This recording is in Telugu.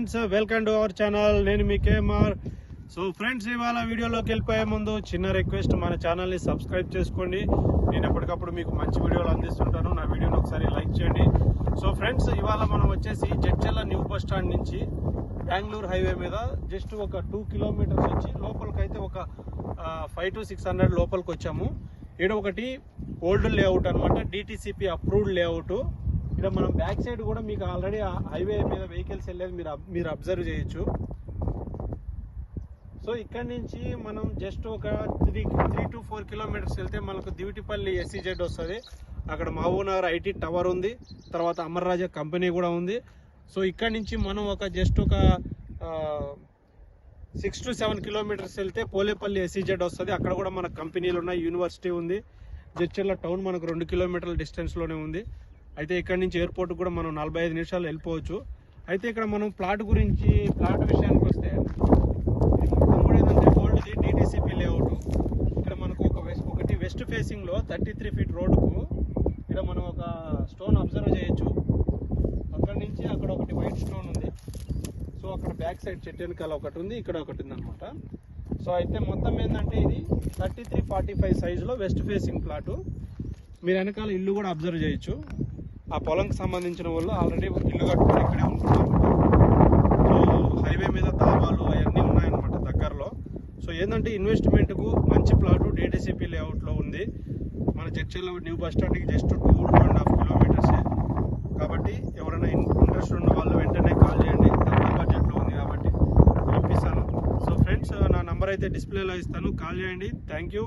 Friends welcome to our channel నేను మీ కేఎంఆర్ సో ఫ్రెండ్స్ ఇవాళ వీడియోలోకి వెళ్ళిపోయే ముందు చిన్న రిక్వెస్ట్ మన ఛానల్ని సబ్స్క్రైబ్ చేసుకోండి. నేను ఎప్పటికప్పుడు మీకు మంచి వీడియోలు అందిస్తుంటాను. నా వీడియోని ఒకసారి లైక్ చేయండి. సో ఫ్రెండ్స్ ఇవాళ మనం వచ్చేసి జడ్చల్ల న్యూ బస్ స్టాండ్ నుంచి బెంగళూరు హైవే మీద జస్ట్ ఒక టూ కిలోమీటర్స్ వచ్చి లోపలికైతే ఒక ఫైవ్ టు సిక్స్ హండ్రెడ్ లోపలికి వచ్చాము. ఇక్కడ ఒకటి ఓల్డ్ లేఅవుట్ అనమాట డిటీసీపీ అప్రూవ్డ్ లేఅవుట్ ఇక్కడ మనం బ్యాక్ సైడ్ కూడా మీకు ఆల్రెడీ హైవే మీద వెహికల్స్ వెళ్ళేది మీరు మీరు అబ్జర్వ్ చేయొచ్చు. సో ఇక్కడ నుంచి మనం జస్ట్ ఒక three three to four kilometres వెళ్తే మనకు దివిటిపల్లి ఎస్సీజెడ్ వస్తుంది. అక్కడ మహబూబ్నగర్ ఐటీ టవర్ ఉంది. తర్వాత అమర్రాజా కంపెనీ కూడా ఉంది. సో ఇక్కడ నుంచి మనం ఒక జస్ట్ ఒక సిక్స్ టు సెవెన్ కిలోమీటర్స్ వెళ్తే పోలేపల్లి ఎస్సీజెడ్ వస్తుంది. అక్కడ కూడా మన కంపెనీలు ఉన్నాయి. యూనివర్సిటీ ఉంది. జడ్చర్ల టౌన్ మనకు రెండు కిలోమీటర్ల డిస్టెన్స్లోనే ఉంది. అయితే ఇక్కడ నుంచి ఎయిర్పోర్ట్ కూడా మనం నలభై ఐదు నిమిషాలు వెళ్ళిపోవచ్చు. అయితే ఇక్కడ మనం ప్లాట్ గురించి ప్లాట్ విషయానికి వస్తే మొత్తం కూడా ఏంటంటే ఓల్డ్ది లేఅవుట్ ఇక్కడ మనకు ఒక వెస్ట్ ఒకటి వెస్ట్ ఫేసింగ్లో థర్టీ త్రీ ఫీట్ రోడ్డుకు ఇక్కడ మనం ఒక స్టోన్ అబ్జర్వ్ చేయొచ్చు. అక్కడ నుంచి అక్కడ ఒకటి వైట్ స్టోన్ ఉంది. సో అక్కడ బ్యాక్ సైడ్ చెట్టు వెనకాల ఒకటి ఉంది ఇక్కడ ఒకటి ఉంది అనమాట సో అయితే మొత్తం ఏంటంటే ఇది థర్టీ త్రీ ఫార్టీ ఫైవ్ సైజులో వెస్ట్ ఫేసింగ్ ప్లాటు మీరు వెనకాల ఇల్లు కూడా అబ్జర్వ్ చేయొచ్చు. ఆ పొలంకి సంబంధించిన వాళ్ళు ఆల్రెడీ ఇల్లు కట్టుకుని ఇక్కడే ఉంటున్నారు. సో హైవే మీద దాబాలు అవన్నీ ఉన్నాయన్నమాట దగ్గరలో. సో ఏంటంటే ఇన్వెస్ట్మెంట్కు మంచి ప్లాట్ డేటీసీపీ లేఅవుట్లో ఉంది. మన చర్చిలో న్యూ బస్ స్టాండ్కి just two two and half kilometres. కాబట్టి ఎవరైనా ఇంట్రెస్ట్ ఉన్న వాళ్ళు వెంటనే కాల్ చేయండి. తక్కువ బడ్జెట్లో ఉంది కాబట్టి పంపిస్తాను. సో ఫ్రెండ్స్ నా నంబర్ అయితే డిస్ప్లేలో ఇస్తాను. కాల్ చేయండి. Thank you.